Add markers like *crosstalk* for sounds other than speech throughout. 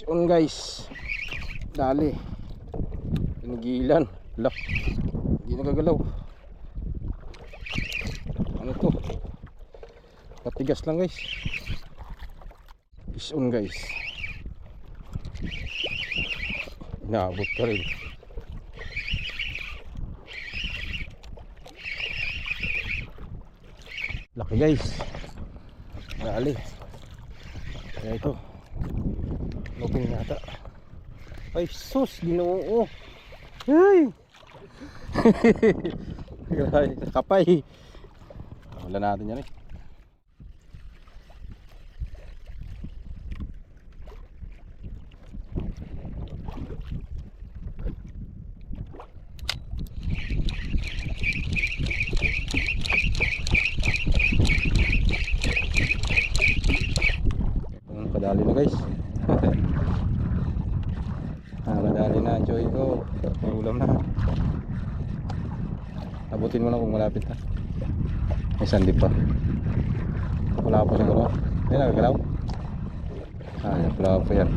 Fish on guys. Dali. Pinigilan. Lak. Hindi nagagalaw. Ano to? Patigas lang guys. Fish on guys. Naabot ka rin. Laki guys. Dali. Kaya ito. Lupin yata. Ay sus, ginoo. Ay! *laughs* Grabe, kapay. Wala natin yan eh. Ang kadali na guys. ah, kadali na enjoy ko. May ulam na. Abutin mo na kung malapit na. May sandip pa. Wala pa siguro. Ay, nagagalaw. Ah, yan, wala pa yan.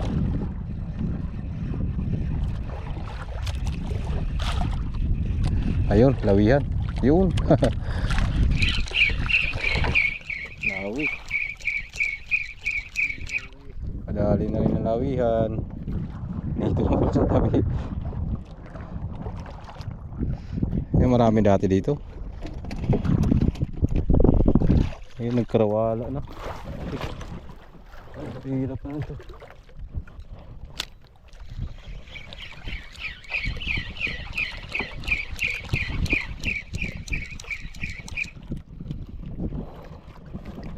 Ayun, lawihan. Yun. *laughs* Lawi. Kadali na rin ang lawihan. Dito mo sa tabi. Eh, marami dati dito. Ayun, nagkarawala na. Ay, hirap na ito.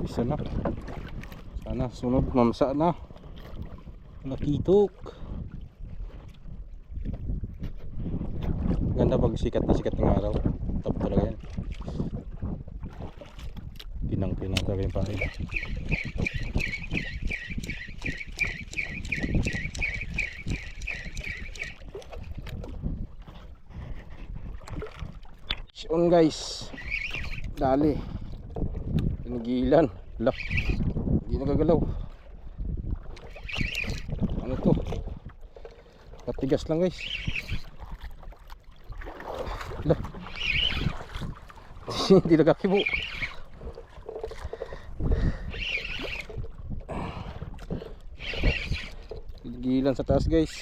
Isa na. Sana sunod mamsa na. Nakitok. Ganda pag sikat na sikat ng araw. Top talaga yan. Yung pare. on guys. Dali. Pinigilan. Lak. Hindi nagagalaw. Ano to? Patigas lang guys. Lah. *laughs* Hindi nagkakibo. Pinigilan sa taas guys.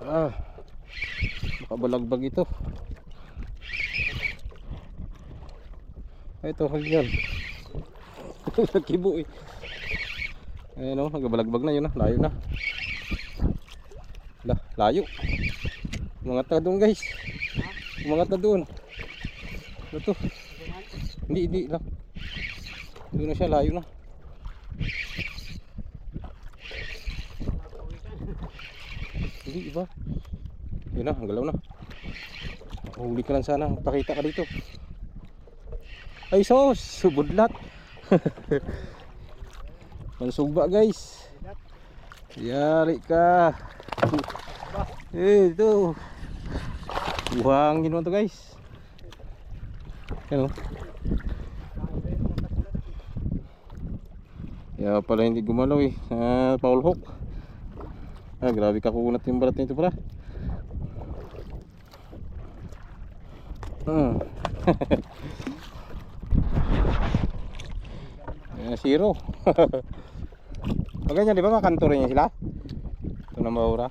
Ah. Makabalagbag ito. Ito, hanggang. *laughs* Nagkibo eh. Ayan o, nagabalagbag na yun na. Layo na. La, layo. Umangat na doon guys. Umangat na doon. Ano to? Hindi, hindi lang. Doon na siya, layo na. Hindi, iba. Yun na, ang galaw na. Huli ka lang sana. Pakita ka dito. Ay sos, subudlat. *laughs* Mansugba guys. Yari ka. Eh, ito. Buhangin mo to guys. Ano? Ya pala hindi gumalaw eh. Ah, Paul Hook. Ah, grabe ka kunat yung balat nito pala. Hmm. *laughs* Ayan, zero. *laughs* Pag ganyan, di ba makanto rin sila? Ito na maura.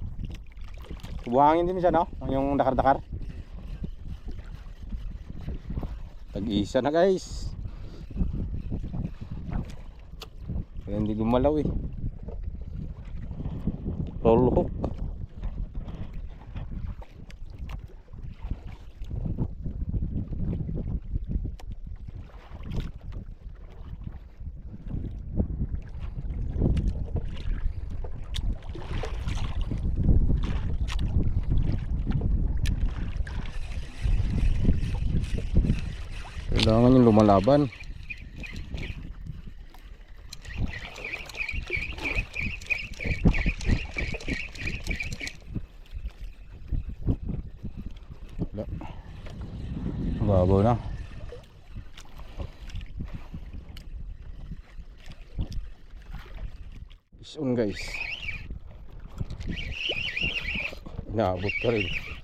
Buhangin din siya, no? Yung dakar-dakar. Tag-isa na, guys. Kaya hindi gumalaw eh. Roll hook. Kailangan yung lumalaban. guys. Na, botaram.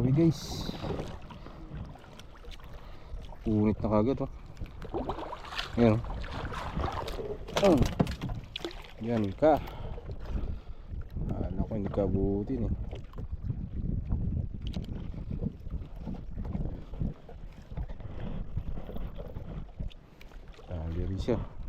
Lawi guys. Punit na kagad oh. Yan. Oh. Yan ka. Alam ko hindi ka abutin eh. Ah, diri siya.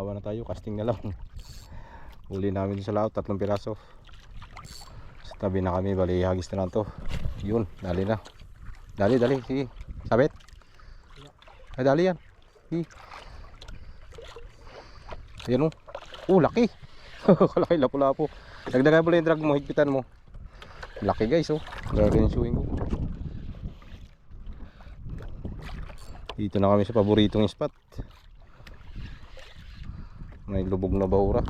Babawa na tayo, casting na lang. Huli namin sa laot, tatlong piraso. Sa tabi na kami, bali hagis na lang to. Yun, dali na. Dali, dali, sige. Sabit. Ay, dali yan. Sige. Ayan o. Oh, laki. *laughs* Kalaki, lapo-lapo. Dagdagan mo lang yung drag mo, higpitan mo. Laki guys, oh. Grabe yung showing ko. Dito na kami sa paboritong spot. May lubog na bahura.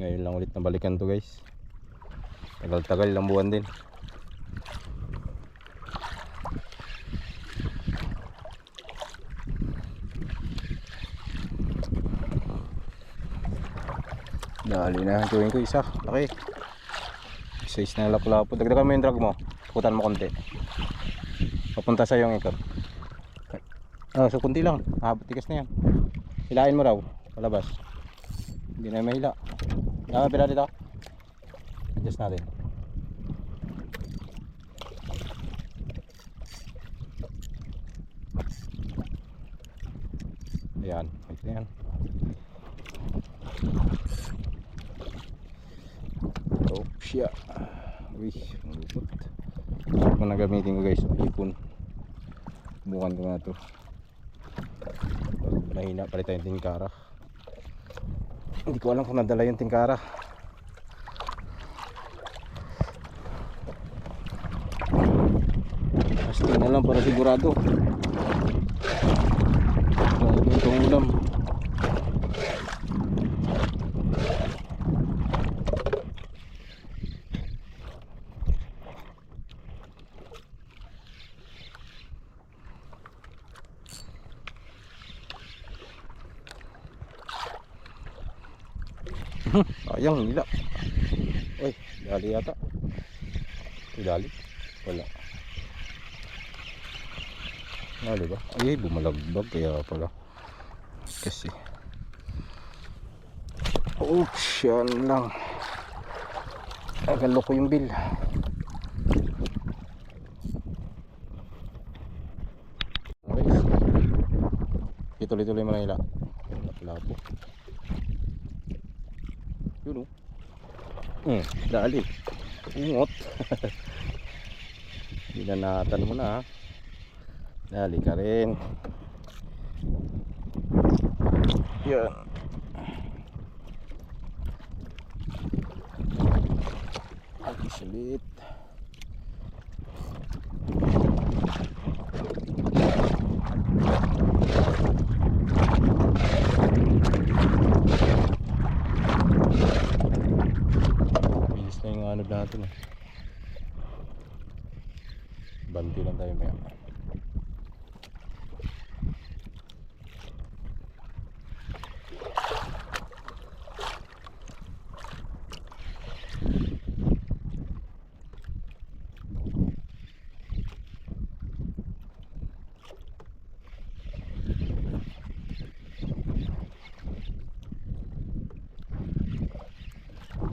Ngayon lang ulit nabalikan to guys. Tagal-tagal lang buwan din. Dali na, tuwing ko isa. Laki. Size na lapo-lapo. Dagdagan mo yung drag mo. Putan mo konti. Papunta sa yung ikot. Ah, so kunti lang. Ah, tigas na yan. Hilain mo raw. Palabas. Hindi na mahila. Ah, pila dito. Adjust natin. Ayan. Ito yan. Oh, siya. Uy, ang lupot. Ito na gamitin ko guys. Ipon. Bukan ko na to. Mahina pala tayong tingkara. Hindi ko alam kung nadala yung tingkara. Basta na lang para sigurado. Bago itong ulam. Sayang, nila. Uy, dali yata. Dali. Wala. Dali ba? Ay, bumalagbag kaya pala. Kasi. Oops, yan lang. Agalo ko yung bill. Okay. Ituloy-tuloy mo na nila. Labo. Yun oh. Hmm, dali. Ungot. *laughs* Binanatan mo na. Dali ka rin. Yan. Ang sulit. Load natin eh. Banti lang tayo maya.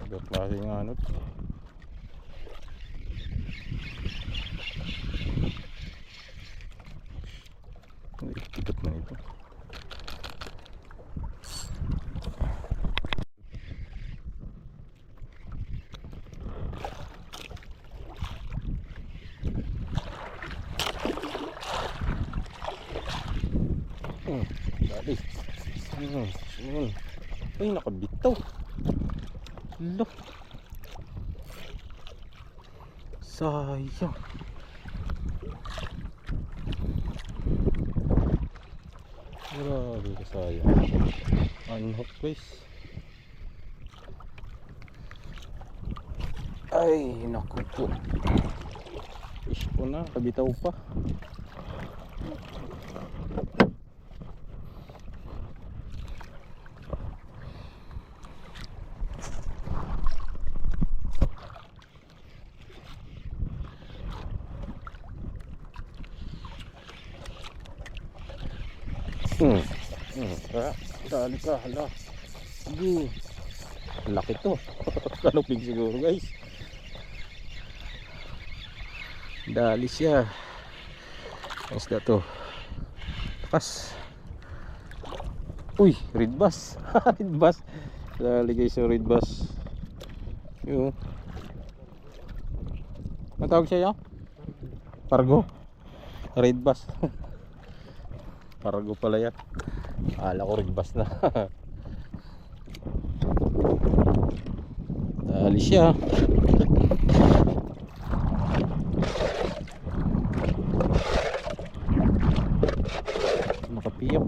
Ibang klase ng ano. Ay, Ikot na ito. Hmm, dali. Hmm, hmm. Ay, nakabitaw. Lo. Sayang. Grabe ka sayang. Unhook guys. Ay, naku po. Fish po na, kabitaw pa. Hmm. Hmm. Ah, dali ka, hala. Sige. Laki to. *laughs* Kanupig siguro guys. Dali siya. Ang isda to. Takas. Uy, red bass. *laughs* red bass. Dali guys yung red bass. Yung. Ang tawag siya yan? Pargo. Red bass. *laughs* Pargo pala yan. Akala ko red bass na. *laughs* Dali siya. Nakapiyok.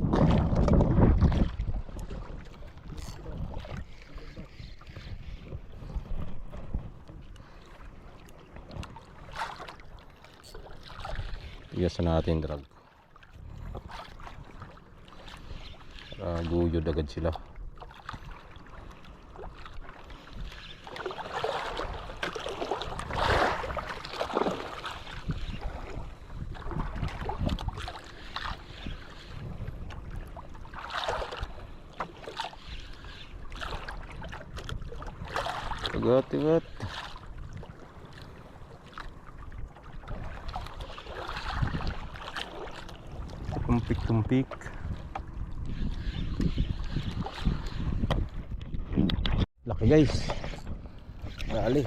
Tigasan natin drag. naguyod agad sila agad agad tumpik tumpik. Guys. Dali.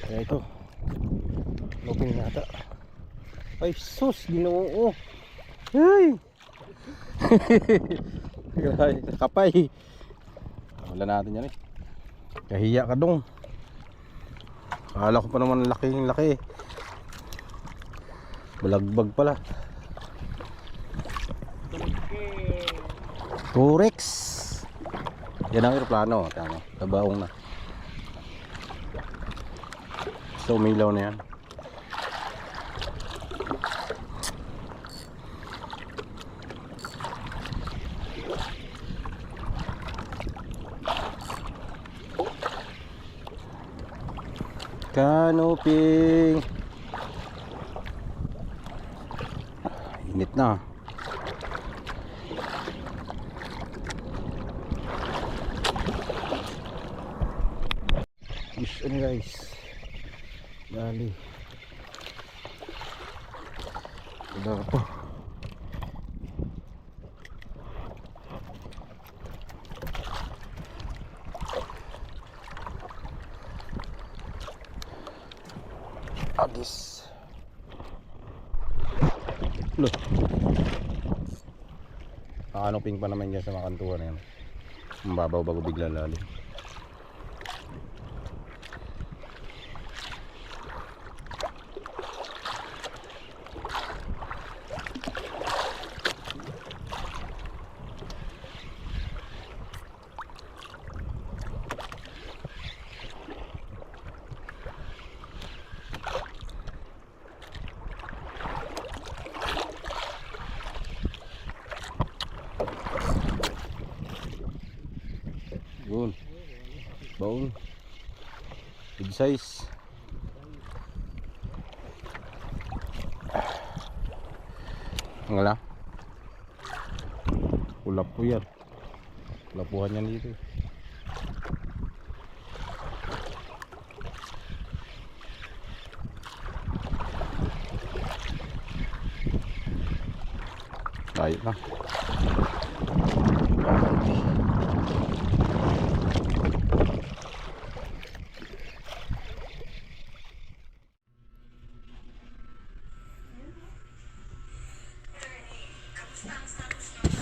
Kaya ito. Luping nata. Ay sus, ginoo. Ay. *laughs* Kapay. Wala natin yan eh. Kahiya ka dong. Akala ko pa naman laki yung laki. Balagbag pala. Turex. Yan ang aeroplano. Tama. Tabaong na. So umilaw na yan. Canoping. Init na. Fish on guys. Dali. Wala pa. Agis. Look. Nakaanoping pa naman dyan sa mga kantuan na yan. Mababaw bago bigla lalim. Gol. Baul. Big size. Wala. Ulap po yan. Ulapuhan yan dito. Tayo na. Thank you.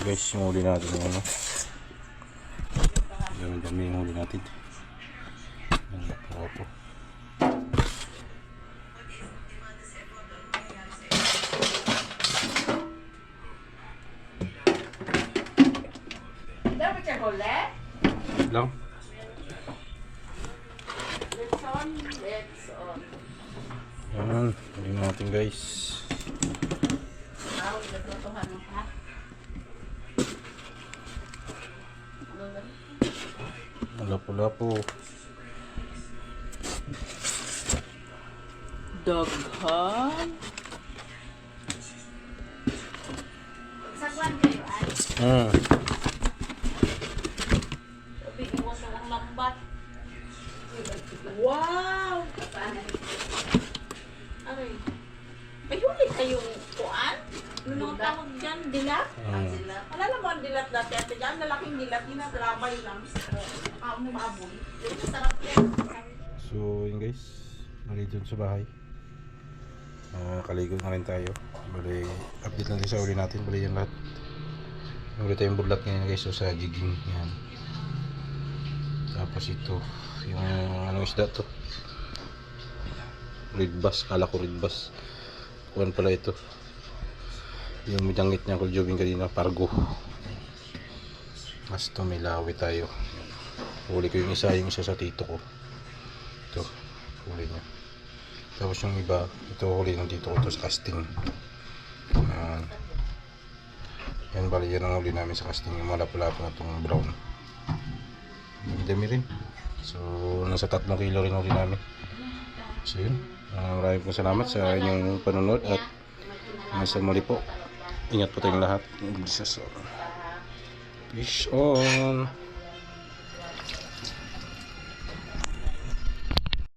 Guys, yung huli natin yung ano. Dami dami yung huli natin. Ayan, ako po. Lang. Let's on, let's on. Ayan, huli natin guys. Tawag na totohan mo, ha? Wala pula po. Daghan. Ay. Hmm. Wow! Aray. May huli kayong kuan? Ano mga dyan? Dilat? Hmm. Wala naman ang dilat dati. Ate dyan, lalaking dilat. Ginatrabay lang. Pao na maaboy. Yung masarap yan. So, yun guys. Bali dun sa bahay. Ah, kaligo na rin tayo. Bali, update din sa uli natin. Bali yan lahat. Uli tayong budlat ngayon guys. So, sa jigging. Yan. Tapos ito. Yung anong isda to. Red bass. Kala ko red bass. Kuhan pala ito. Yung midangit niya kuljubing kanina. Pargo. Mas to may lawi tayo. Huli ko yung isa. Yung isa sa tito ko. Ito, huli niya. Tapos yung iba, ito huli ng dito ko to sa casting. Yan. Yan bali yan ang huli namin sa casting. Yung malapulapo na itong brown. Ang dami rin. So, nasa tatlong kilo rin huli namin. So yun. Uh, maraming po salamat sa inyong panonood at nasa muli po. Ingat po tayong lahat. Jesus. Peace on.